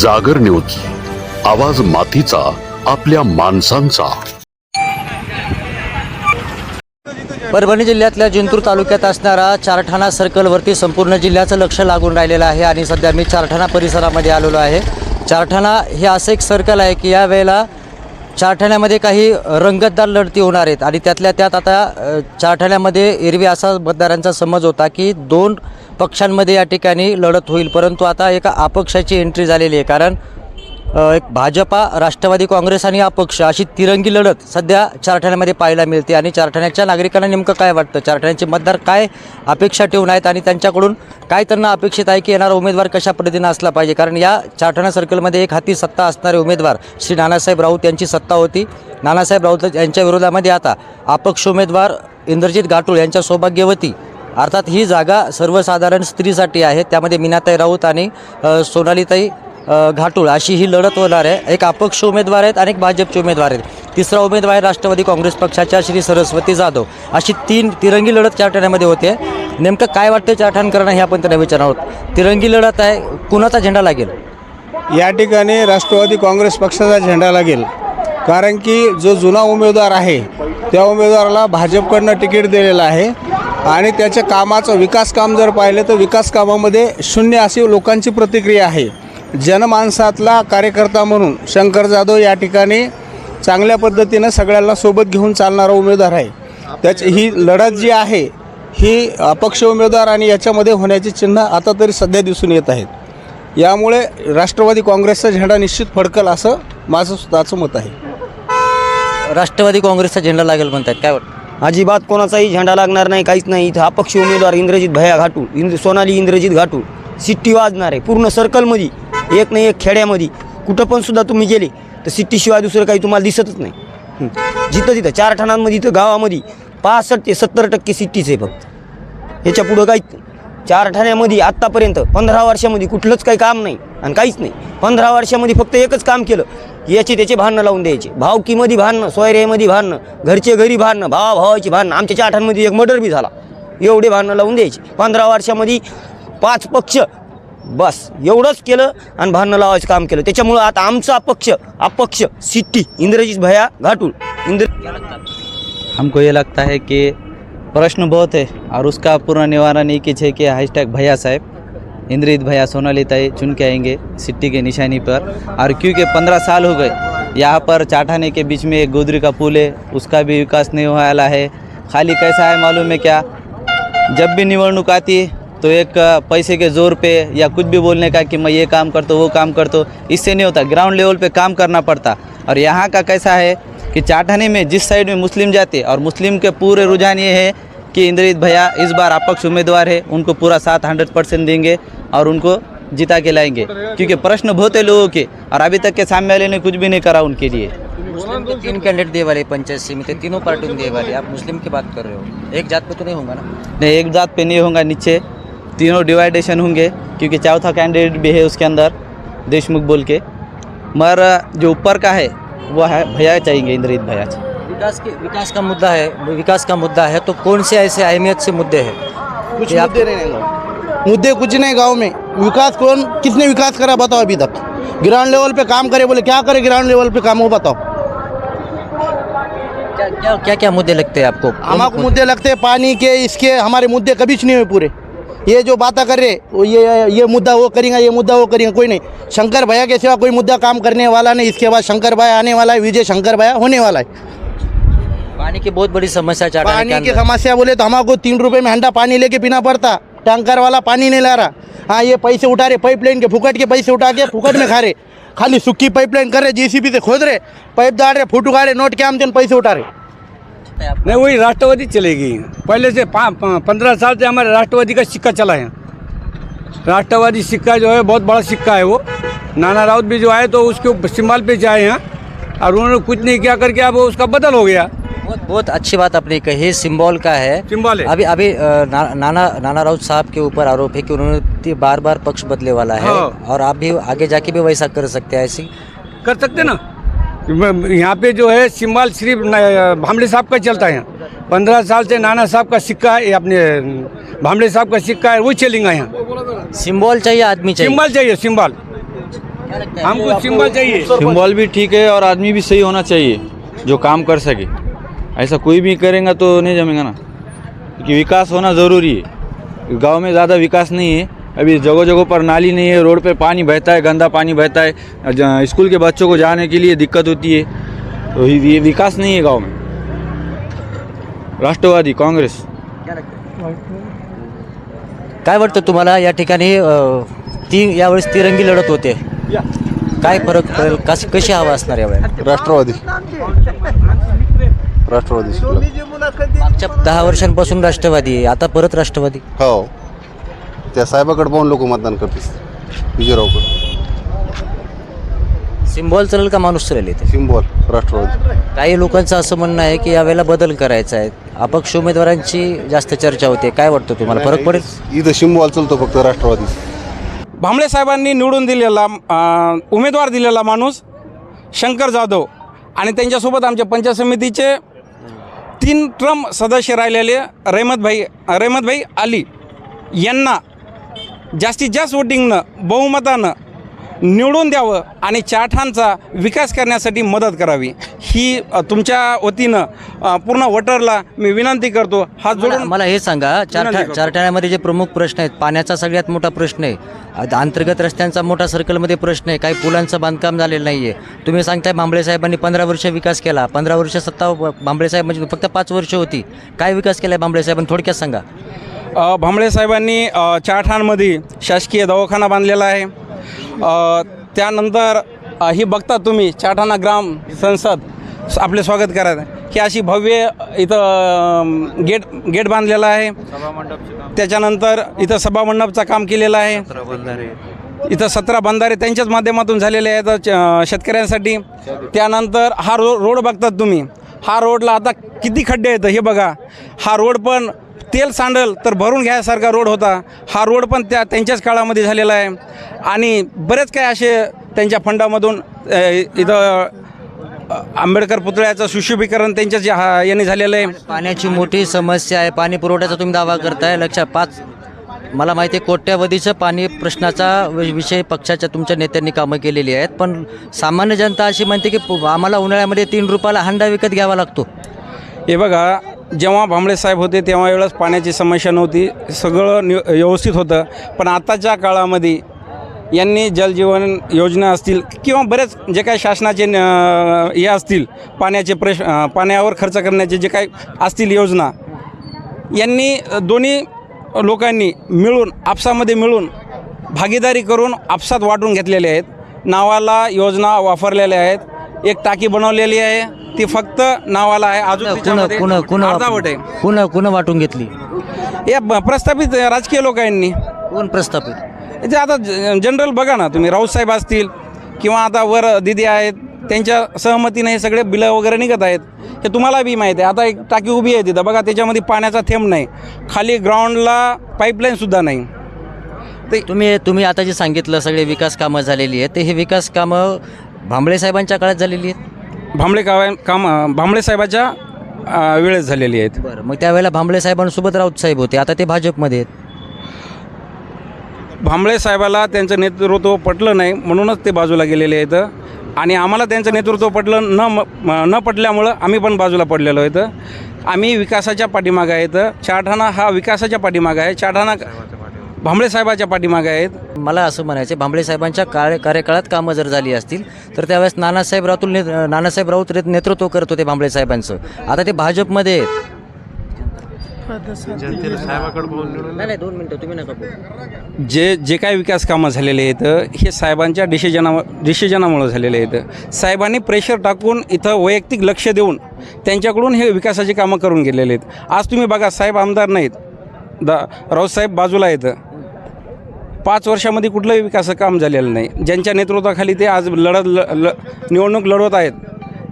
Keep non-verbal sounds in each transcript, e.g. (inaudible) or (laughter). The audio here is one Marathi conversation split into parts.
जागर न्यूज. आवाज मातीचा आपल्या माणसांचा. परभणी जिल्ह्यातल्या जिंतूर तालुक्यात असणारा चारठाणा सर्कलवरती संपूर्ण जिल्ह्याचं लक्ष लागून राहिलेलं आहे आणि सध्या मी चारठाणा परिसरामध्ये आलेलो आहे. चारठाणा हे असं एक सर्कल आहे की या वेळेला चारठाण्यामध्ये काही रंगतदार लढती होणार आहेत आणि त्यातल्या त्यात आता चारठाण्यामध्ये एरवी असा मतदारांचा समज होता की दोन पक्षांमध्ये या ठिकाणी लढत होईल. परंतु आता एका अपक्षाची एंट्री झालेली आहे. कारण एक भाजपा राष्ट्रवादी काँग्रेस आणि अपक्ष अशी तिरंगी लढत सध्या चारठाण्यामध्ये पाहायला मिळते. आणि चारठाण्याच्या नागरिकांना नेमकं काय वाटतं? चारठाण्याचे मतदार काय अपेक्षा ठेवून आहेत? आणि त्यांच्याकडून काय त्यांना अपेक्षित आहे की येणारा उमेदवार कशा पद्धतीनं असला पाहिजे? कारण या चारठाणा सर्कलमध्ये एक हाती सत्ता असणारे उमेदवार श्री नानासाहेब राऊत यांची सत्ता होती. नानासाहेब राऊत यांच्या विरोधामध्ये आता अपक्ष उमेदवार इंद्रजित गाटूळ यांच्या सौभाग्यवती अर्थात ही जागा सर्वसाधारण स्त्रीसाठी आहे. त्यामध्ये मीनाताई राऊत आणि सोनालीताई घाटूळ अशी ही लढत होणार आहे. एक अपक्ष उमेदवार आहेत आणि एक भाजपचे उमेदवार आहेत. तिसरा उमेदवार आहे राष्ट्रवादी काँग्रेस पक्षाच्या श्री सरस्वती जाधव. अशी तीन तिरंगी लढत चारठाण्यामध्ये होते. नेमकं काय वाटतं चारठाणकरांना हे आपण त्यांना विचारणार आहोत. तिरंगी लढत आहे. कुणाचा झेंडा लागेल? या ठिकाणी राष्ट्रवादी काँग्रेस पक्षाचा झेंडा लागेल. कारण की जो जुना उमेदवार आहे त्या उमेदवाराला भाजपकडनं तिकीट दिलेलं आहे. आणि त्याच्या कामाचं विकास काम जर पाहिलं तर विकास कामामध्ये शून्य अशी लोकांची प्रतिक्रिया आहे. जनमानसातला कार्यकर्ता म्हणून शंकर जाधव या ठिकाणी चांगल्या पद्धतीनं सगळ्यांना सोबत घेऊन चालणारा उमेदवार आहे. त्याची ही लढत जी आहे ही अपक्ष उमेदवार आणि याच्यामध्ये होण्याची चिन्ह आता तरी सध्या दिसून येत आहेत. यामुळे राष्ट्रवादी काँग्रेसचा झेंडा निश्चित फडकल असं माझं स्वतःचं मत आहे. राष्ट्रवादी काँग्रेसचा झेंडा लागेल म्हणतात. काय वाटतं? अजिबात कोणाचाही झेंडा लागणार नाही काहीच नाही. इथं अपक्ष उमेदवार इंद्रजित भया घाटू इंद्र सोनाली इंद्रजित घाटू सिट्टी वाजणार आहे पूर्ण सर्कलमध्ये एक नाही एक खेड्यामध्ये. कुठं पण सुद्धा तुम्ही गेले तर सिट्टीशिवाय दुसरं काही तुम्हाला दिसतच नाही. जिथं तिथं चार ठाणांमध्ये इथं गावामध्ये पासष्ट ते सत्तर टक्के सिट्टीच आहे फक्त. याच्या पुढं काहीच चार ठाण्यामध्ये आत्तापर्यंत पंधरा वर्षामध्ये कुठलंच काही काम नाही. आणि काहीच नाही. पंधरा वर्षामध्ये फक्त एकच काम केलं. याचे त्याचे भांडणं लावून द्यायचे. भावकीमध्ये भांडणं सोयऱ्यामध्ये भांडणं घरचे घरी भांडणं भावा भावाची भांडणं. आमच्या चाठांमध्ये एक मर्डर बी झाला. एवढे भांडणं लावून द्यायचे. पंधरा वर्षामध्ये पाच पक्ष. बस. एवढंच केलं आणि भांडणं लावायचं काम केलं. त्याच्यामुळं आता आमचा अपक्ष अपक्ष सिट्टी इंद्रजित भया घाटूल इंद्र हमको ये लगता है कि प्रश्न बहुत है और उसका पूर्ण निवारण एक ही है कि हैशटैग भैया साहब। इंद्रित भैया सोनाली ताई चुन के आएँगे सिट्टी के निशानी पर। और क्योंकि पंद्रह साल हो गए। यहाँ पर चाठाने के बीच में एक गोदरी का पुल है, उसका भी विकास नहीं हुआ वाला है। खाली कैसा है मालूम है क्या? जब भी निवडणूक आती तो एक पैसे के ज़ोर पे या कुछ भी बोलने का कि मैं ये काम करता हूँ वो काम करता हूँ इससे नहीं होता। ग्राउंड लेवल पे काम करना पड़ता। और यहाँ का कैसा है कि चाठाने में जिस साइड में मुस्लिम जाते और मुस्लिम के पूरे रुझान ये है कि इंद्रित भैया इस बार अपक्ष उम्मीदवार है उनको पूरा साथ हंड्रेड परसेंट देंगे और उनको जिता के लाएँगे। क्योंकि प्रश्न बहुत है लोगों के और अभी तक के सामने वाले ने कुछ भी नहीं करा उनके लिए। मुस्लिम के तीन कैंडिडेट दिए वाले पंचायत समिति तीनों पार्टियों दिए वाले। आप मुस्लिम की बात कर रहे हो। एक जात पे तो नहीं होगा ना? नहीं एक जात पे नहीं होगा नीचे। तीनों डिवाइडेशन होंगे क्योंकि चौथा कैंडिडेट भी है उसके अंदर देशमुख बोल के। मगर जो ऊपर का है वह है भैया चाहिए इंद्रित भैया। विकास के विकास का मुद्दा है विकास का मुद्दा है तो कौन से ऐसे अहमियत से मुद्दे हैं? कुछ आप- मुद्दे नहीं गाँव मुद्दे कुछ नहीं गाँव में। विकास कौन किसने विकास करा बताओ अभी तक। ग्राउंड लेवल पे काम करे बोले क्या करे ग्राउंड लेवल पे काम हो बताओ। क्या क्या क्या क्या मुद्दे लगते हैं आपको? हमारे मुद्दे लगते हैं पानी के इसके हमारे मुद्दे कभी नहीं हुए पूरे। ये जो बातें कर रहे वो ये ये मुद्दा वो करेंगे ये मुद्दा वो करेंगे कोई नहीं। शंकर भैया के सिवा कोई मुद्दा काम करने वाला नहीं इसके बाद शंकर भैया आने वाला है विजय शंकर भैया होने वाला है। पानी की बहुत बड़ी समस्या चाटा पानी की समस्या बोले तो हमको तीन रुपए में हंडा पानी लेके पीना पड़ता। टैंकर वाला पानी नहीं ला रहा। हाँ ये पैसे उठा रहे पाइपलाइन के फुकट के पैसे उठा के फुकट में खा रहे। खाली सुक्की पाइपलाइन कर रहे जेसीबी से खोद रहे पाइप डाल रहे फूट उगा रहे नोट के आम दिन पैसे उठा रहे। नहीं वही राष्ट्रवादी चलेगी। पहले से पंद्रह साल से हमारे राष्ट्रवादी का सिक्का चला है। राष्ट्रवादी सिक्का जो है बहुत बड़ा सिक्का है वो। नाना राउत भी जो आए तो उसके ऊपर सिंबल पे जाए हैं। और उन्होंने कुछ नहीं किया करके अब उसका बदल हो गया। बहुत बहुत अच्छी बात आपने कही सिंबल का है। सिंबल है। अभी अभी ना, नाना नाना राउत साहब के ऊपर आरोप है कि उन्होंने बार बार पक्ष बदले वाला है हाँ। और आप भी आगे जाके भी वैसा कर सकते हैं ऐसी। कर सकते ना? यहाँ पे जो है सिंबल सिर्फ़ भामड़े साहब का चलता है पंद्रह साल से नाना साहब का सिक्का है अपने भामड़े साहब का सिक्का है वो चलेगा यहाँ। सिंबल चाहिए आदमी चाहिए। सिंबल चाहिए सिंबल। हमको सिंबल चाहिए। सिंबल भी ठीक है और आदमी भी सही होना चाहिए जो काम कर सके। ऐसा कोई भी करेगा तो नहीं जमेगा ना। क्योंकि विकास होना ज़रूरी है। गाँव में ज़्यादा विकास नहीं है। अभी जगह जगह पर नाली नहीं है रोड पे पानी बहता है गंदा पानी बहता है। स्कूल के बच्चों को जाने के लिए दिक्कत होती है। तो ये विकास नहीं है गाँव में। राष्ट्रवादी कांग्रेस। काय वाटतं तुम्हाला या ठिकाणी अ, ती यावेळेस तिरंगी लढत होते? काय फरक पडेल? कशी कशी हवा असणार राष्ट्रवादी. राष्ट्रवादी शिकला. मागच्या दहा वर्षांपासून राष्ट्रवादी आहे. आता परत राष्ट्रवादी. हो. त्या साहेबाकडे पाहून लोक मतदान करतील. विजयरावकडे. सिम्बॉल चालेल का माणूस चालेल इथे? सिम्बॉल राष्ट्रवादी. काही लोकांचं असं म्हणणं आहे की यावेळेला बदल करायचा आहे. अपक्ष उमेदवारांची जास्त चर्चा होते. काय वाटतं तुम्हाला? फरक पडेल? इथं सिम्बॉल चालतो फक्त राष्ट्रवादी. भांबळे साहेबांनी निवडून दिलेला अ, उमेदवार दिलेला माणूस शंकर जाधव. आणि त्यांच्यासोबत आमच्या पंचायत समितीचे तीन ट्रम सदस्य राहिलेले रहमतभाई रहमतभाई अली यांना जास्तीत जास्त वोटिंगनं बहुमतानं निवडून द्यावं आणि चाठांचा विकास करण्यासाठी मदत करावी. ही तुमच्या वतीनं पूर्ण वोटरला मी विनंती करतो. मला जोडून मला हे सांगा चार विनंती ठा- करतो. चार ठाण्यामध्ये जे प्रमुख प्रश्न आहेत पाण्याचा सगळ्यात मोठा प्रश्न आहे. अंतर्गत रस्त्यांचा मोठा सर्कलमध्ये प्रश्न आहे. काही पुलांचं बांधकाम झालेलं नाही आहे तुम्ही सांगताय भांबळे साहेबांनी पंधरा वर्ष विकास केला. पंधरा वर्ष सत्ता भांबळे साहेब म्हणजे फक्त पाच वर्ष होती. काय विकास केला आहे भांबळे साहेबांनी थोडक्यात सांगा. भांबळे साहेबांनी चारठाणमध्ये शासकीय दवाखाना बांधलेला आहे. त्यानंतर ही बघता तुम्ही चारठाणा ग्राम संसद आपले स्वागत करत ही अशी भव्य इथं गेट गेट बांधलेला आहे. त्याच्यानंतर इथं सभामंडपचं काम केलेलं आहे. इथं सतरा बंधारे त्यांच्याच माध्यमातून झालेले आहेत च- शेतकऱ्यांसाठी. त्यानंतर हा रो रोड बघतात तुम्ही. हा रोडला आता किती खड्डे आहेत हे बघा. हा रोड पण तेल सांडल तर भरून घ्यायसारखा रोड होता. हा रोड पण त्या त्यांच्याच काळामध्ये झालेला आहे. आणि बरेच काय असे त्यांच्या फंडामधून इथं आंबेडकर पुतळ्याचं सुशोभीकरण त्यांच्याच हा यांनी झालेलं आहे. पाण्याची मोठी समस्या आहे. पाणी पुरवठ्याचा तुम्ही दावा करताय. लक्षात पाच मला माहिती आहे कोट्यावधीचं पाणी प्रश्नाचा विषय पक्षाच्या तुमच्या नेत्यांनी कामं केलेली आहेत. पण सामान्य जनता अशी म्हणते की आम्हाला उन्हाळ्यामध्ये तीन रुपयाला हांडा विकत घ्यावा लागतो. हे बघा जेव्हा भांबळे साहेब होते तेव्हा वेळेस पाण्याची समस्या नव्हती. सगळं नि व्यवस्थित होतं. पण आताच्या काळामध्ये यांनी जलजीवन योजना असतील किंवा बरेच जे काही शासनाचे न- हे असतील पाण्याचे प्रश पाण्यावर खर्च करण्याचे जे काही असतील योजना यांनी दोन्ही लोकांनी मिळून आपसामध्ये मिळून भागीदारी करून आपसात वाटून घेतलेले आहेत. नावाला योजना वापरलेल्या आहेत. एक टाकी बनवलेली आहे. ती फक्त नावाला आहे. अजून कुणा तिच्यामध्ये कुणा कुणा अर्धावट आहे. कुणा कुणा वाटून घेतली? या ब- प्रस्थापित राजकीय लोकांनी कोण प्रस्थापित? ते आता ज- जनरल बघा ना तुम्ही राऊतसाहेब असतील किंवा आता वर दिदी आहेत त्यांच्या सहमतीने हे सगळे बिलं वगैरे निघत आहेत. हे तुम्हाला बी माहीत आहे. आता एक टाकी उभी आहे तिथं. बघा त्याच्यामध्ये पाण्याचा थेंब नाही. खाली ग्राउंडला पाईपलाईनसुद्धा नाही. ते तुम्ही तुम्ही आता जे सांगितलं सगळे विकास कामं झालेली आहेत ते हे विकास कामं भांबळे साहेबांच्या काळात झालेली आहेत? भांबळे कावा काम भांबळे साहेबाच्या अ, वेळेत झालेली आहेत. बरं मग त्यावेळेला भांबळे साहेबांसोबत राऊत साहेब होते. आता ते भाजपमध्ये आहेत. भांबळे साहेबाला त्यांचं नेतृत्व पटलं नाही म्हणूनच ते बाजूला गेलेले आहेत. आणि आम्हाला त्यांचं नेतृत्व पटलं न म- न पटल्यामुळं आम्ही पण बाजूला पडलेलो आहेत. आम्ही विकासाच्या पाठीमागं आहेत. चारठाणा हा विकासाच्या पाठीमागं आहे. चारठाणा भांबळे साहेबाच्या पाठीमागं आहेत. मला असं म्हणायचं भांबळे साहेबांच्या कार्य कार्यकाळात कामं जर झाली असतील तर त्यावेळेस नानासाहेब राऊत ने नानासाहेब राऊत रे- नेतृत्व करत होते भांबळे साहेबांचं. आता ते भाजपमध्ये आहेत. नाही नाही दोन मिनटं तुम्ही नका बोलू. जे जे काही विकास कामं झालेले आहेत हे साहेबांच्या डिसिजना डिसिजनामुळं झालेले आहेत. साहेबांनी प्रेशर टाकून इथं वैयक्तिक लक्ष देऊन त्यांच्याकडून हे विकासाची कामं करून गेलेले आहेत. आज तुम्ही बघा साहेब आमदार नाहीत. दा राऊतसाहेब बाजूला आहेत. पाच वर्षामध्ये कुठलंही विकासाचं काम झालेलं नाही. ज्यांच्या नेतृत्वाखाली ते आज लढत ल ल निवडणूक लढवत आहेत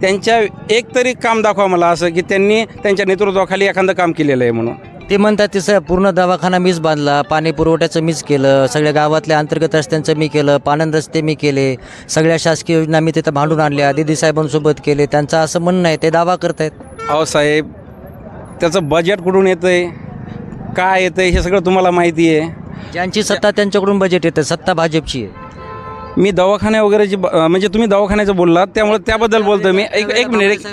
त्यांच्या एक तरी काम दाखवा मला असं की त्यांनी त्यांच्या नेतृत्वाखाली एखादं काम केलेलं आहे म्हणून. ते म्हणतात तसं पूर्ण दवाखाना मीच बांधला पाणी पुरवठ्याचं मीच केलं सगळ्या गावातल्या अंतर्गत रस्त्यांचं मी केलं पाणंद रस्ते मी केले सगळ्या शासकीय योजना मी तिथं भांडून आणल्या दिदी साहेबांसोबत केले त्यांचं असं म्हणणं आहे ते दावा करतायत. अहो साहेब त्याचं बजेट कुठून येतं आहे काय येतं आहे हे सगळं तुम्हाला माहिती आहे. ज्यांची सत्ता त्यांच्याकडून बजेट येतं सत्ता भाजपची आहे. मी दवाखाने वगैरेची ब- अं, म्हणजे तुम्ही दवाखान्याचं बोललात त्यामुळे त्याबद्दल बोलतो मी. एक एक मिनिट एक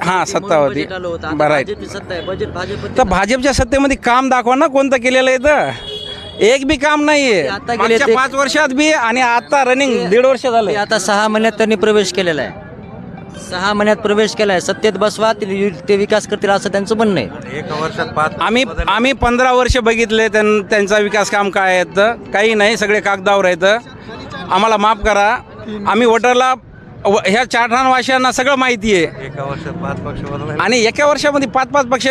हां सत्ता होती. बरं आहे. तर भाजपच्या सत्तेमध्ये काम दाखवा ना कोणतं केलेलं आहे तर एक बी काम नाहीये. आता गेले मागच्या ते- पाच वर्षात बी आणि आता रनिंग दीड वर्ष झालं आता सहा महिन्यात त्यांनी प्रवेश केलेला आहे. सहा महिन्यात प्रवेश केला आहे सत्तेत बसवा ते ते विकास करतील असं त्यांचं म्हणणं आहे. आम्ही आम्ही पंधरा वर्ष बघितले त्यां त्यांचा विकास काम काय आहेत तर. काही नाही सगळे कागदावर आहेत. आम्हाला माफ करा. आम्ही वोटरला व- ह्या चारठाणवासियांना सगळं माहिती आहे. आणि एका वर्षामध्ये पाच पाच पक्ष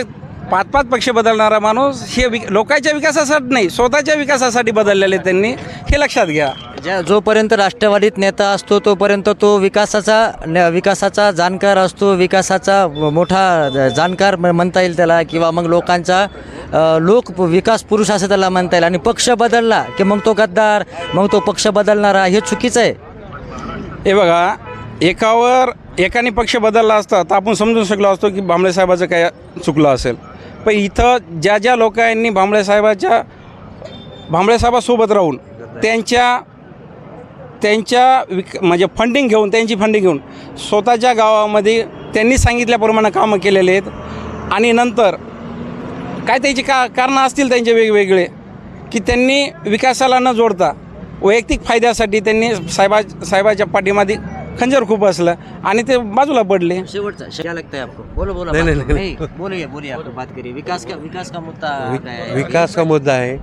पाच पाच पक्ष बदलणारा माणूस हे विक लोकांच्या विकासासाठी नाही स्वतःच्या विकासासाठी बदललेले त्यांनी हे लक्षात घ्या. ज्या जोपर्यंत राष्ट्रवादीत नेता असतो तोपर्यंत तो विकासाचा न- विकासाचा जाणकार असतो विकासाचा मोठा जाणकार म्हणता येईल त्याला किंवा मग लोकांचा लोक विकास पुरुष असं त्याला म्हणता येईल. आणि पक्ष बदलला की मग तो गद्दार मग तो पक्ष बदलणारा हे चुकीचं आहे. हे बघा एकावर एकाने पक्ष बदलला असता तर आपण समजून शकलो असतो की भांबळे साहेबाचं काय चुकलं असेल. पण इथं ज्या ज्या लोकांनी भांबळे साहेबाच्या राहून त्यांच्या त्यांच्या विक म्हणजे फंडिंग घेऊन त्यांची फंडिंग घेऊन स्वतःच्या गावामध्ये त्यांनी सांगितल्याप्रमाणे कामं केलेले आहेत. आणि नंतर काय त्याची का कारणं असतील त्यांचे वेगवेगळे की त्यांनी विकासाला न जोडता वैयक्तिक फायद्यासाठी त्यांनी साहेबा साहेबाच्या पाठीमागे खंजर खूप असलं. आणि ते बाजूला पडले. शेवटचा क्या लगता है आपको. बोलो बोलो. नहीं, नहीं, नहीं। नहीं बोलिए बोलिए आप बात करिए विकास का विकास का मुद्दा है? विकास का मुद्दा है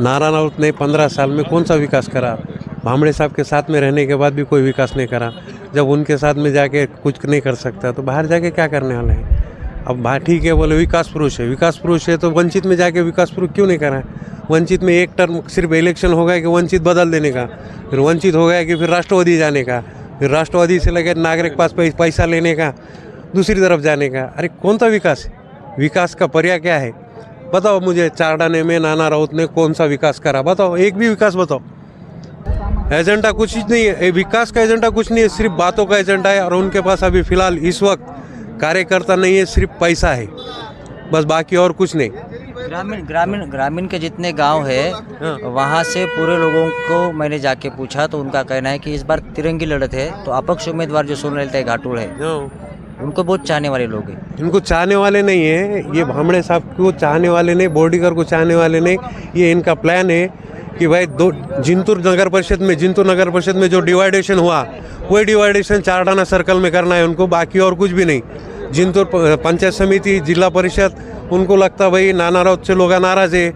नारायण राउत ने पंद्रह साल में कौन सा विकास करा? भामड़े साहब के साथ में रहने के बाद भी कोई विकास नहीं करा। जब उनके साथ में जाके कुछ नहीं कर सकता तो बाहर जाके क्या करने वाला है? अब बात ठीक है बोले विकास पुरुष है। विकास पुरुष है तो वंचित में जाके विकास पुरुष क्यों नहीं करा? वंचित में एक टर्म सिर्फ़ इलेक्शन हो गया कि वंचित बदल देने का? फिर वंचित हो गया कि फिर राष्ट्रवादी जाने का? राष्ट्रवादी से लगे नागरिक पास पैसा लेने का, दूसरी तरफ़ जाने का। अरे कौन सा विकास है? विकास का पर्याय क्या है? बताओ मुझे चारडाने में नाना राउत ने कौन सा विकास करा? बताओ, एक भी विकास बताओ। एजेंडा कुछ नहीं है। विकास का एजेंडा कुछ नहीं है, सिर्फ़ बातों का एजेंडा है और उनके पास अभी फ़िलहाल इस वक्त कार्यकर्ता नहीं है, सिर्फ़ पैसा है। बस बाकी और कुछ नहीं। ग्रामीण ग्रामीण ग्रामीण के जितने गाँव है वहाँ से पूरे लोगों को मैंने जाके पूछा तो उनका कहना है कि इस बार तिरंगी लड़त है तो अपक्ष उम्मीदवार जो सोनलता घाटुल है उनको बहुत चाहने वाले लोग हैं। इनको चाहने वाले नहीं है ये भामड़े साहब को चाहने वाले नहीं बॉडीगर को चाहने वाले नहीं ये इनका प्लान है कि भाई दो जिंतूर नगर परिषद में जिंतूर नगर परिषद में जो डिवाइडेशन हुआ वही डिवाइडेशन चारडाना सर्कल में करना है उनको बाकी और कुछ भी नहीं। जिंतूर पंचायत समिति जिला परिषद उनको लगता भाई नाना राउत से लोग नाराज़ है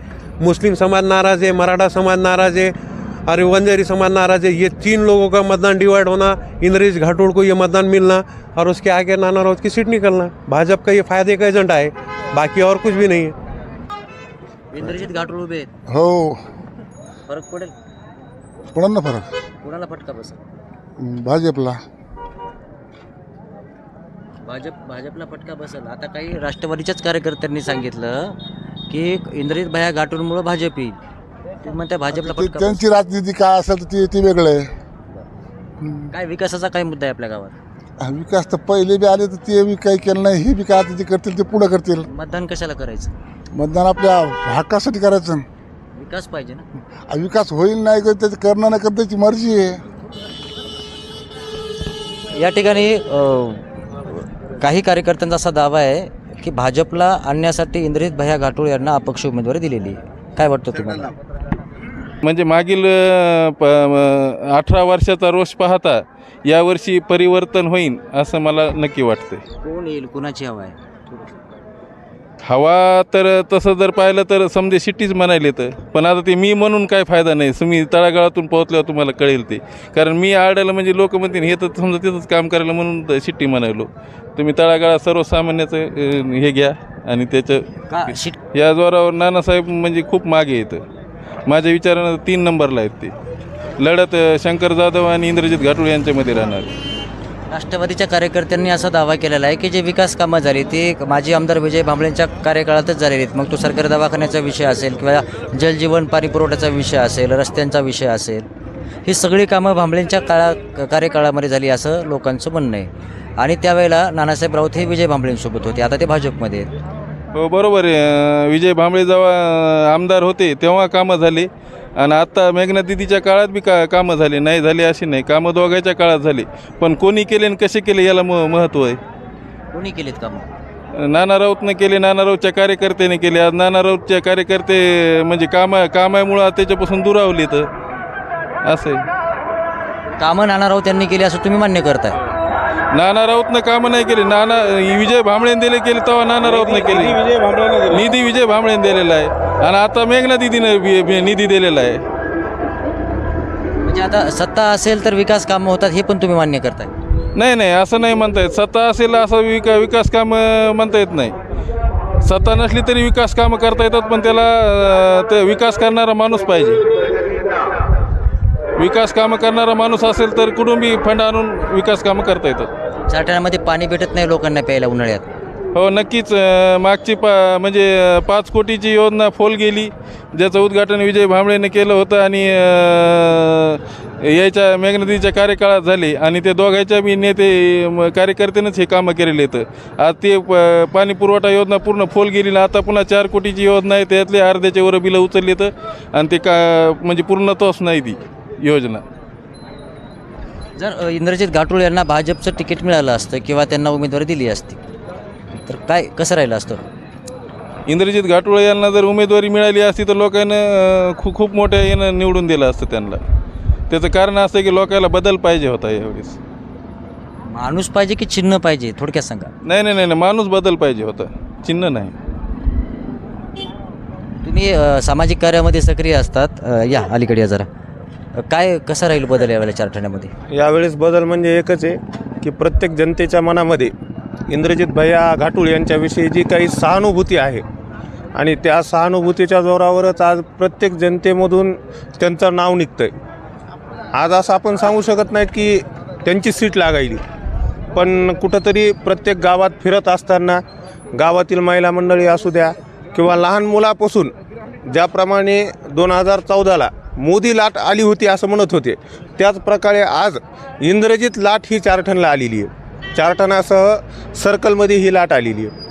मुस्लिम समाज नाराज़ है मराठा समाज नाराज़ है और वंजारी समाज नाराज है। ये तीन लोगों का मतदान डिवाइड होना इंद्रेश घाटोड़ को ये मतदान मिलना और उसके आगे नाना राउत की सीट निकलना। भाजपा का ये फायदे का एजेंडा है बाकी और कुछ भी नहीं है। इंद्रजित घाटुळ उभे आहेत. हो. फरक पडेल? पडन ना फरक? कुणाला फटका बसेल? भाजपला. भाजप भाजपला फटका बसेल आता काही राष्ट्रवादीच्याच कार्यकर्त्यांनी सांगितलं की इंद्रजित भया घाटूनमुळं भाजप येईल. ते म्हणते भाजपला ते- फटका त्यांची राजनीती काय असेल तर ती ती वेगळं आहे. बसेल. काय विकासाचा काय मुद्दा आहे आपल्या गावात? हा, विकास तर पहिले बी आले तर ते बी काही केलं नाही. हे बी काय आता ते करतील ते पुढं करतील. मतदान कशाला करायचं? मतदान आपल्या हक्कासाठी करायचं. विकास पाहिजे ना. हा, विकास होईल नाही का त्याचं करणं नाही करणं त्याची मर्जी आहे. या ठिकाणी अ, काही कार्यकर्त्यांचा असा दावा आहे की भाजपला आणण्यासाठी इंद्रजित भया घाटोळ यांना अपक्ष उमेदवारी दिलेली आहे. काय वाटतं तुम्हाला? म्हणजे मागील प अठरा वर्षाचा रोष पाहता यावर्षी परिवर्तन होईल असं मला नक्की वाटतंय. कोण येईल? कुणाची हवा आहे? हवा तर तसं जर पाहिलं तर समजे शिट्टीच म्हणायले तर. पण आता ते मी म्हणून काय फायदा नाही. तुम्ही तळागाळातून पोहोचल्यावर तुम्हाला कळेल ते. कारण मी आडायला म्हणजे लोक म्हणतील हे तर समजा तिथंच काम करायला म्हणून शिट्टी म्हणायलो. तुम्ही तळागाळात सर्वसामान्याचं हे घ्या आणि त्याचं या जोरावर नानासाहेब म्हणजे खूप मागे येतं माझ्या विचारानं तीन नंबरला आहेत ते. लढत शंकर जाधव आणि इंद्रजित घाटुळ यांच्यामध्ये राहणार. राष्ट्रवादीच्या कार्यकर्त्यांनी असा दावा केलेला आहे की जे विकास कामं झाली ती माजी आमदार विजय भांबळेंच्या कार्यकाळातच झालेली आहेत. मग तो सरकारी दवाखान्याचा विषय असेल किंवा जलजीवन पाणी पुरवठ्याचा विषय असेल रस्त्यांचा विषय असेल ही सगळी कामं भांबळेंच्या काळा कार्यकाळामध्ये झाली असं लोकांचं म्हणणं आहे. आणि त्यावेळेला नानासाहेब राऊत हे विजय भांबळेंसोबत होते. आता ते भाजपमध्ये आहेत. हो बरोबर आहे. विजय भांबळे जेव्हा आमदार होते तेव्हा कामं झाली. आणि आत्ता मेघना दिदीच्या काळात बी का कामं झाली. नाही झाली अशी नाही. कामं दोघांच्या काळात झाली. पण कोणी केले आणि कसे केले याला म महत्त्व आहे? कोणी केलेत काम? नाना राऊतनं केले नाना राऊतच्या कार्यकर्त्याने केले. आज नाना राऊतच्या कार्यकर्ते म्हणजे कामा कामामुळं त्याच्यापासून दुरावले तर असं आहे. कामं नाना राऊत यांनी केली असं तुम्ही मान्य करताय. नाना राऊतनं कामं नाही केली. नाना विजय भांबळेने दिले केले तेव्हा नाना राऊतनं केली. विजय भांबळेने निधी विजय भांबळेने दिलेला आहे. आणि आता मेघना दिदीनं निधी दिलेला आहे. म्हणजे आता सत्ता असेल तर विकास कामं होतात हे पण तुम्ही मान्य करताय. नाही नाही असं नाही म्हणता येत. सत्ता असेल असं विका विकास कामं म्हणता येत नाही. सत्ता नसली तरी विकास कामं करता येतात पण त्याला अं, ते विकास करणारा माणूस पाहिजे. विकास कामं करणारा माणूस असेल तर कुठूनबी फंड आणून विकास कामं करता येतात. चारठाण्यामध्ये पाणी भेटत नाही लोकांना प्यायला उन्हाळ्यात. हो नक्कीच. मागची पा म्हणजे पाच कोटीची योजना फोल गेली. ज्याचं उद्घाटन विजय भांबळेने केलं होतं आणि यायच्या याच्या मेघनदीच्या कार्यकाळात झाले. आणि ते दोघांच्या बी नेते म, कार्यकर्त्यानेच हे कामं केलेले आहेत. आज ते प पाणी पुरवठा योजना पूर्ण फोल गेली ना आता पुन्हा चार कोटीची योजना आहे. त्यातले अर्ध्याच्या वर बिलं उचलली तर आणि ते का म्हणजे पूर्णत्वच नाही ती योजना. जर इंद्रजित घाटोळ यांना भाजपचं तिकीट मिळालं असतं किंवा त्यांना उमेदवारी दिली असती तर काय कसं राहिलं असतं? इंद्रजित घाटोळे यांना जर उमेदवारी मिळाली असती तर लोकांना खूप खूप मोठ्या यानं निवडून दिलं असतं त्यांना. त्याचं कारण असं की लोकांना बदल पाहिजे होता यावेळेस. माणूस पाहिजे की चिन्ह पाहिजे? थोडक्यात सांगा. नाही नाही नाही नाही, माणूस बदल पाहिजे होता. चिन्ह नाही. तुम्ही अ, सामाजिक कार्यामध्ये सक्रिय असतात. अ, या अलीकडे या जरा. काय कसं राहील बदल यावेळेला चारठाण्यामध्ये यावेळेस बदल म्हणजे एकच आहे की प्रत्येक जनतेच्या मनामध्ये इंद्रजित भैया घाटूळ यांच्याविषयी जी काही सहानुभूती आहे आणि त्या सहानुभूतीच्या जोरावरच आज प्रत्येक जनतेमधून त्यांचं नाव निघतं आहे आज असं आपण सांगू शकत नाही की त्यांची सीट लागायली पण कुठंतरी प्रत्येक गावात फिरत असताना गावातील महिला मंडळी असू द्या किंवा लहान मुलापासून ज्याप्रमाणे दोन हजार चौदाला मोदी लाट आली होती असं म्हणत होते. त्याच प्रकारे आज इंद्रजित लाट ही चारठणला आलेली आहे. चारठणासह सर्कलमध्ये ही लाट आलेली आहे.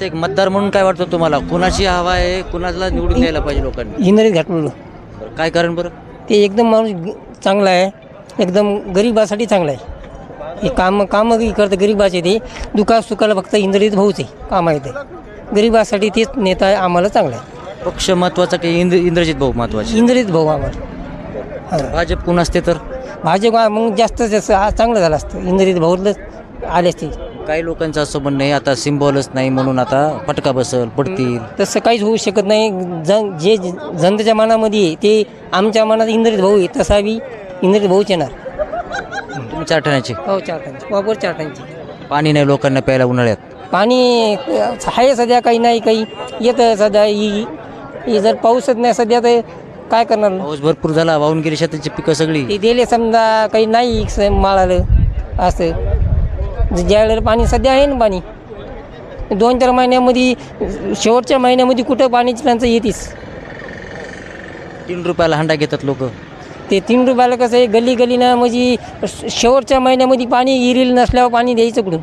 ते एक मतदार म्हणून काय वाटतं तुम्हाला? कुणाची हवा आहे कुणाला निवडून द्यायला पाहिजे लोकांनी? इंद्रजित घाटमळ बरं, काय कारण बरं? ते एकदम माणूस चांगला आहे. एकदम गरिबासाठी चांगला आहे. हे काम कामं करतं गरिबाचे ते. दुखा सुखाला फक्त इंद्रजित भाऊच आहे. काम आहे ते. गरिबासाठी तेच नेता आहे आम्हाला चांगला आहे. पक्ष महत्त्वाचा की इंद्र इंद्रजित भाऊ महत्त्वाचे? इंद्रजित भाऊ आम्हाला. हा. भाजप कोण असते तर? भाजप हा मग जास्त जास्त हा चांगलं झालं असतं. इंद्रजित भाऊलाच आले असते. काही लोकांचं असं म्हणणं आहे आता सिम्बॉलच नाही म्हणून आता फटका बसल पडतील. तसं काहीच होऊ शकत नाही. जन जे जनतेच्या मनामध्ये आहे ते आमच्या मनात इंद्रजित भाऊ आहे तसा बी इंद्रजित भाऊच येणार. तुम्ही चारठाण्याचे हो चार टांची वापर चार टांची पाणी नाही लोकांना प्यायला उन्हाळ्यात? पाणी अ, आहे सध्या काही नाही काही येतं सध्या ही ही जर पाऊसच नाही सध्या तर काय करणार? पाऊस भरपूर झाला वाहून गेली शेताची पिकं सगळी. ते दिले समजा काही नाही स- माळालं असं. ज्या वेळेला पाणी सध्या आहे ना पाणी दोन चार महिन्यामध्ये शेवटच्या महिन्यामध्ये कुठं पाण्याची टंचाई येतीस? तीन रुपयाला हंडा घेतात लोक. ते तीन रुपयाला कसं आहे गल्ली गल्लीनं म्हणजे शेवटच्या महिन्यामध्ये पाणी इरील नसल्यावर पाणी द्यायचं कुठून?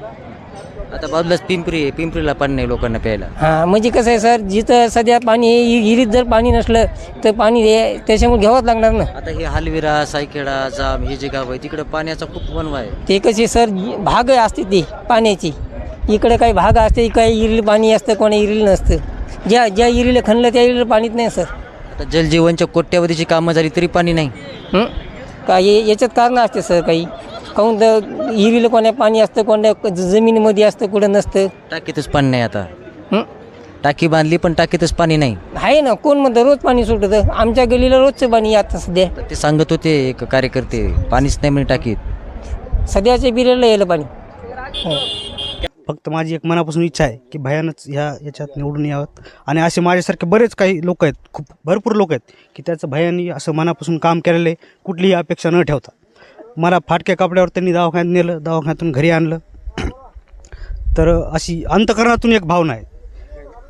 आता बाजूलाच पिंपरी आहे पिंपरीला पाणी नाही लोकांना प्यायला. हां म्हणजे कसं आहे सर जिथं सध्या पाणी आहे इरीत जर पाणी नसलं तर पाणी दे त्याच्यामुळे घ्यावंच लागणार ना. आता हे हलविरा सायखेडा जाम हे जे गाव आहे तिकडे पाण्याचा खूप वनवा आहे. ते कसे सर भाग असते ती पाण्याची. इकडे काही भाग असते काही इरील पाणी असतं कोणी इरील नसतं. ज्या ज्या इरीला खणलं त्या इरीला पाणीच नाही सर. आता जलजीवनच्या कोट्यावधीची कामं झाली तरी पाणी नाही. हं? का हे याच्यात कारण असते सर काही. काहून तर इरीला कोण्या पाणी असतं कोण्या ज- जमिनीमध्ये असतं कुठं नसतं. टाकीतच पाणी नाही आता. हं? टाकी बांधली पण टाकीतच पाणी नाही. आहे ना कोण म्हणतं रोज पाणी सुटतं. आमच्या गलीला रोजचं पाणी आहे आता सध्या. तर ते सांगत होते एक कार्यकर्ते पाणीच नाही म्हणे टाकीत. सध्याच्या बिरेला यायला पाणी. हो. फक्त माझी एक मनापासून इच्छा आहे की भयानच ह्या याच्यात निवडून यावं. आणि असे माझ्यासारखे बरेच काही लोक आहेत खूप भरपूर लोक आहेत की त्याचं भयानी असं मनापासून काम केलेलं आहे कुठलीही अपेक्षा न ठेवता. मला फाटक्या कपड्यावर त्यांनी दवाखान्यात नेलं दवाखान्यातून घरी आणलं. तर अशी अंतकरणातून एक भावना आहे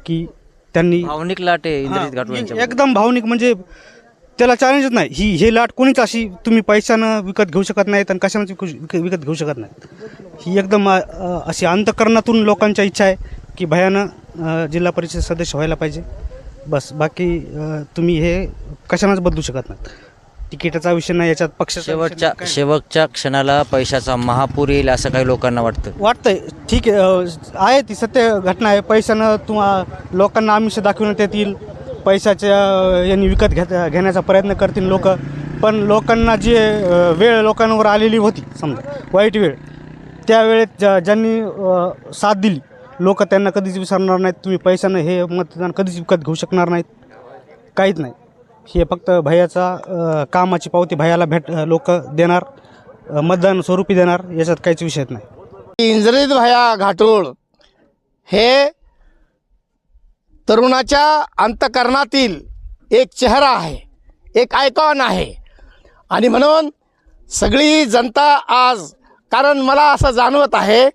की त्यांनी भावनिक लाट आहे एकदम भावनिक म्हणजे त्याला चॅलेंजच नाही. ही हे लाट कोणीच अशी तुम्ही पैशानं विकत घेऊ शकत नाहीत आणि कशानं विकू विक- विकत घेऊ शकत नाही ही एकदम अशी अंतकरणातून लोकांच्या इच्छा आहे की भयानं जिल्हा परिषद सदस्य व्हायला पाहिजे. बस बाकी तुम्ही हे कशानंच बदलू शकत नाहीत. तिकिटाचा विषय नाही याच्यात पक्ष शेवटच्या शेवटच्या क्षणाला पैशाचा महापूर येईल असं काही लोकांना वाटतं? वाटतंय. ठीक आहे अ, आहे ती सत्य घटना आहे. पैशानं तुम्हा लोकांना आमिष दाखवण्यात येतील. पैशाच्या अ, यांनी विकत घेत घेण्याचा प्रयत्न करतील लोक. पण लोकांना जे अ, वेळ लोकांवर आलेली होती समजा वाईट वेळ त्या वेळेत ज्या ज्यांनी अ, साथ दिली लोक त्यांना कधीच विसरणार नाहीत. तुम्ही पैशानं हे मतदान कधीच विकत घेऊ शकणार नाहीत. काहीच नाही. हे फक्त भयाचा कामाची पावती भयाला भेट लोक देणार मतदान स्वरूपी देणार याच्यात काहीच विषय नाही. इंद्रजित भया घाटोळ हे तरुणाच्या अंतकरणातील एक चेहरा आहे एक आयकॉन आहे. आणि म्हणून सगळी जनता आज कारण मला असं जाणवत आहे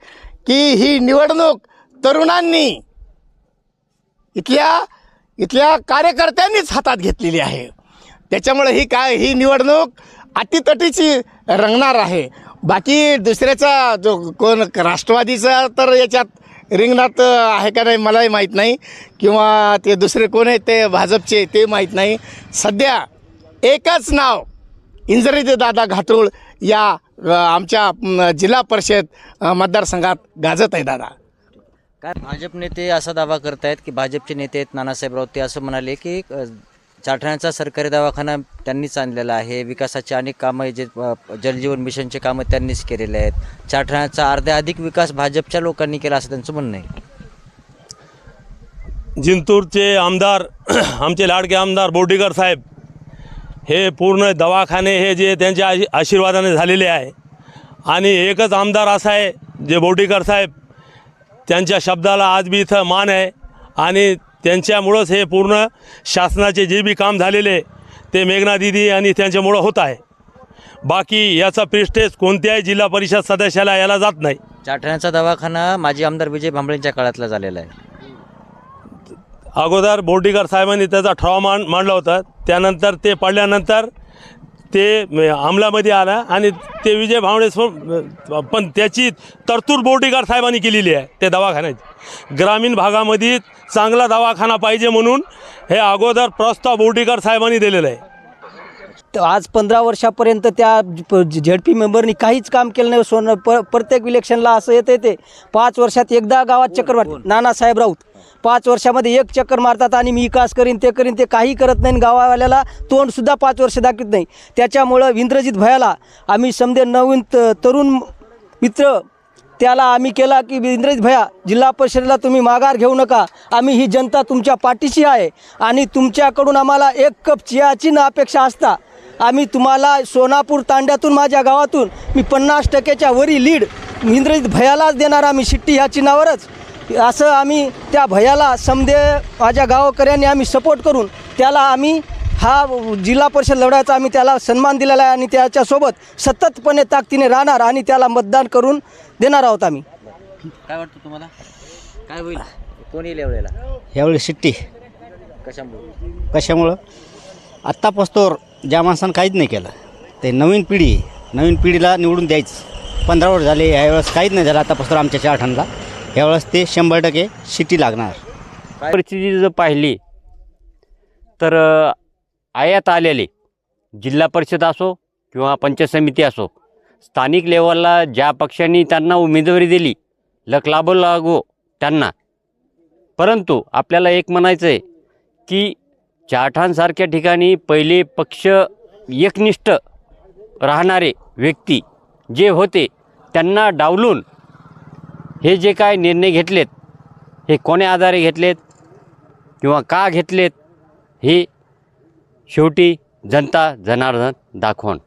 की ही निवडणूक तरुणांनी इथल्या इथल्या कार्यकर्त्यांनीच हातात घेतलेली आहे. त्याच्यामुळे ही काय ही निवडणूक अटीतटीची रंगणार आहे. बाकी दुसऱ्याचा जो कोण राष्ट्रवादीचा तर याच्यात रिंगणात आहे का नाही मलाही माहीत नाही. किंवा ते दुसरे कोण आहेत ते भाजपचे ते माहीत नाही. सध्या एकच नाव इंजरीते दादा घाटोळ या आमच्या जिल्हा परिषद मतदारसंघात गाजत आहे दादा. काय भाजप नेते असा दावा करत आहेत की भाजपचे नेते आहेत नानासाहेब राऊत ते असं म्हणाले की चाठण्याचा सरकारी दवाखाना त्यांनीच आणलेला आहे. विकासाचे अनेक कामं जे जलजीवन मिशनचे कामं त्यांनीच केलेले आहेत. चाठण्याचा अर्ध्या अधिक विकास भाजपच्या लोकांनी केला असं त्यांचं म्हणणं आहे. जिंतूरचे आमदार (clears throat) आमचे लाडके आमदार बोर्डीकर साहेब हे पूर्ण दवाखाने हे जे त्यांच्या आशी आशीर्वादाने झालेले आहे. आणि एकच आमदार असा आहे जे बोर्डीकर साहेब त्यांच्या शब्दाला आज बी इथं मान आहे. आणि त्यांच्यामुळंच हे पूर्ण शासनाचे जे बी काम झालेले ते मेघना दिदी आणि त्यांच्यामुळं होत आहे. बाकी याचा प्रेस्टेज कोणत्याही जिल्हा परिषद सदस्याला याला जात नाही. चारठाण्याचा दवाखाना माजी आमदार विजय भांबळेंच्या काळातला झालेला आहे. अगोदर बोर्डीकर साहेबांनी त्याचा ठराव मांडला होता. त्यानंतर ते पडल्यानंतर ते म- अंमलामध्ये आला आणि ते विजय भावडे स्व- पण त्याची तरतूद बोर्डीकर साहेबांनी केलेली आहे त्या दवाखान्याची ग्रामीण भागामध्ये चांगला दवाखाना पाहिजे म्हणून हे अगोदर प्रस्ताव बोर्डीकर साहेबांनी दिलेला आहे. तर आज पंधरा वर्षापर्यंत त्या झेड पी मेंबरनी काहीच काम केलं नाही. सोनं प प्रत्येक इलेक्शनला असं येते ते. पाच वर्षात एकदा गावात चक्कर मारतात नानासाहेब राऊत. पाच वर्षामध्ये एक चक्कर मारतात आणि मी विकास करीन ते करीन ते काही करत नाही गावावाल्याला तोंडसुद्धा पाच वर्ष दाखवत नाही. त्याच्यामुळं इंद्रजित भयाला आम्ही समजे नवीन त तरुण मित्र त्याला आम्ही केला की इंद्रजित भया जिल्हा परिषदेला तुम्ही माघार घेऊ नका. आम्ही ही जनता तुमच्या पाठीशी आहे आणि तुमच्याकडून आम्हाला एक कप चियाची न अपेक्षा असता आम्ही तुम्हाला सोनापूर तांड्यातून माझ्या गावातून मी पन्नास टक्क्याच्या वरी लीड इंद्रजित भयालाच देणार आम्ही शिट्टी ह्या चिन्हावरच. असं आम्ही त्या भयाला समदे माझ्या गावकऱ्यांनी आम्ही सपोर्ट करून त्याला आम्ही हा जिल्हा परिषद लढायचा आम्ही त्याला सन्मान दिलेला आहे आणि त्याच्यासोबत सततपणे ताकदीने राहणार आणि त्याला मतदान करून देणार आहोत आम्ही. काय वाटतं तुम्हाला? काय होईल? कोण येईल यावेळेला यावेळी शिट्टी. कशामुळे? कशामुळं? आत्तापास्तोर ज्या माणसानं काहीच नाही केलं ते नवीन पिढी आहे. नवीन पिढीला निवडून द्यायचं. पंधरा वर्ष झाले यावेळेस काहीच नाही झालं आत्तापास्तोर आमच्या चार ठणला यावेळेस ते शंभर टक्के शिटी लागणार. परिस्थिती जर पाहिली तर आयात आलेले जिल्हा परिषद असो किंवा पंचायत समिती असो स्थानिक लेवलला ज्या पक्षांनी त्यांना उमेदवारी दिली लक लाभो लागो त्यांना. परंतु आपल्याला एक म्हणायचं आहे की चाठांसारख्या ठिकाणी पहिले पक्ष एकनिष्ठ राहणारे व्यक्ती जे होते त्यांना डावलून हे जे काय निर्णय घेतलेत हे कोण्या आधारे घेतलेत किंवा का घेतलेत हे शेवटी जनता जनार्दन दाखवण.